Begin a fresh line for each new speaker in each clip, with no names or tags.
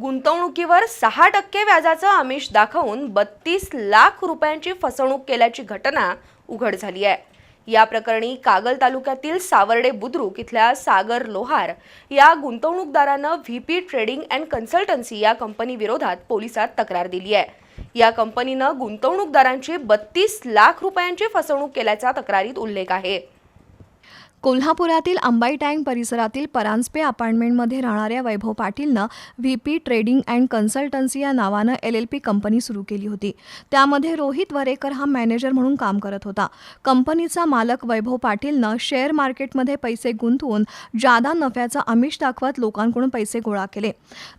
गुंतवणुकीवर सहा टक्के व्याजाचं आमिष दाखवून बत्तीस लाख रुपयांची फसवणूक केल्याची घटना उघड झाली आहे. या प्रकरणी कागल तालुक्यातील सावर्डे बुद्रुक इथल्या सागर लोहार या गुंतवणूकदारानं V P trading and consultancy या कंपनी विरोधात पोलिसात तक्रार दिली आहे. या कंपनीनं गुंतवणूकदारांची बत्तीस लाख रुपयांची फसवणूक केल्याचा तक्रारीत उल्लेख आहे.
कोल्हापुरातील अंबाई टँक परिसरातील परांजपे अपार्टमेंटमध्ये राहणाऱ्या Vaibhav पाटीलनं V P trading and consultancy या नावानं एल एल पी कंपनी सुरू केली होती. त्यामध्ये रोहित वरेकर हा मॅनेजर म्हणून काम करत होता. कंपनीचा मालक वैभव पाटीलनं शेअर मार्केटमध्ये पैसे गुंतवून जादा नफ्याचा आमिष दाखवत लोकांकडून पैसे गोळा केले.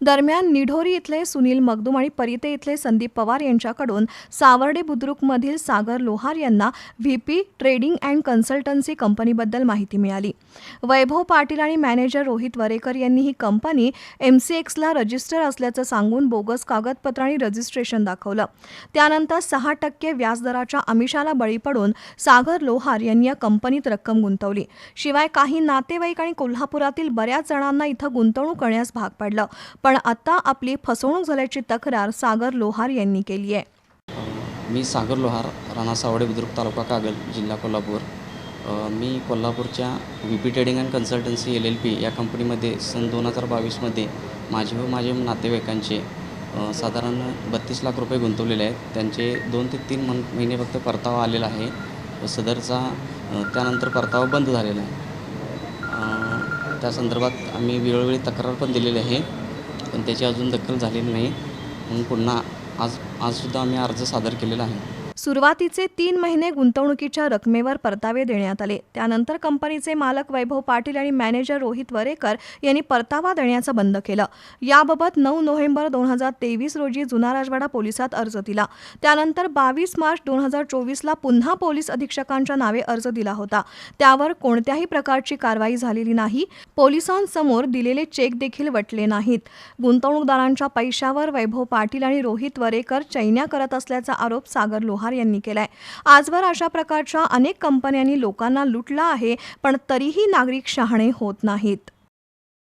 दरम्यान निढोरी इथले सुनील मगदूम आणि परिते इथले संदीप पवार यांच्याकडून सावर्डे बुद्रुकमधील सागर लोहार यांना V P trading and consultancy कंपनीबद्दल माहिती मिळाली. वैभव पाटील आणि मॅनेजर रोहित वरेकर यांनी ही कंपनी एम सी एक्सला रजिस्टर असल्याचं सांगून बोगस कागदपत्र आणि रजिस्ट्रेशन दाखवलं. त्यानंतर सहा टक्के व्याजदराच्या आमिषाला बळी पडून सागर लोहार यांनी या कंपनीत रक्कम गुंतवली. शिवाय काही नातेवाईक आणि कोल्हापुरातील बऱ्याच जणांना इथं गुंतवणूक करण्यास भाग पडलं. पण आता आपली फसवणूक झाल्याची तक्रार सागर लोहार यांनी केली आहे
मी सागर लोहार राणा सावडे बुद्रुक तालुका कागल जिल्हा कोल्हापूर. मी कोल्हापूरच्या V P trading and consultancy L L P या कंपनीमध्ये सन दोन हजार बावीसमध्ये माझे व माझे नातेवाईकांचे साधारण बत्तीस लाख रुपये गुंतवलेले आहेत. त्यांचे दोन ते तीन मन महिने फक्त परतावा आलेला आहे सदरचा त्यानंतर परतावा बंद झालेला आहे. त्या संदर्भात आम्ही वेळोवेळी तक्रार पण दिलेली आहे पण त्याची अजून दखल झालेली नाही. म्हणून पुन्हा आज आजसुद्धा आम्ही अर्ज सादर केलेला आहे.
सुरुवातीचे तीन महिने गुंतवणुकीच्या रकमेवर परतावे देण्यात आले. त्यानंतर कंपनीचे मालक वैभव पाटील आणि मॅनेजर रोहित वरेकर यांनी परतावा देण्याचं बंद केलं. याबाबत नऊ नोव्हेंबर दोन हजार तेवीस रोजी जुना राजवाडा पोलिसात अर्ज दिला. त्यानंतर बावीस मार्च दोन हजार चोवीसला पुन्हा पोलीस अधीक्षकांच्या नावे अर्ज दिला होता. त्यावर कोणत्याही प्रकारची कारवाई झालेली नाही. पोलिसांसमोर दिलेले चेक देखील वटले नाहीत. गुंतवणूकदारांच्या पैशावर वैभव पाटील आणि रोहित वरेकर चैन्या करत असल्याचा आरोप सागर लोहार यांनी केलाय. आजवर अशा प्रकारच्या अनेक कंपन्यांनी लोकांना लुटला आहे पण तरीही नागरिक शहाणे होत नाहीत.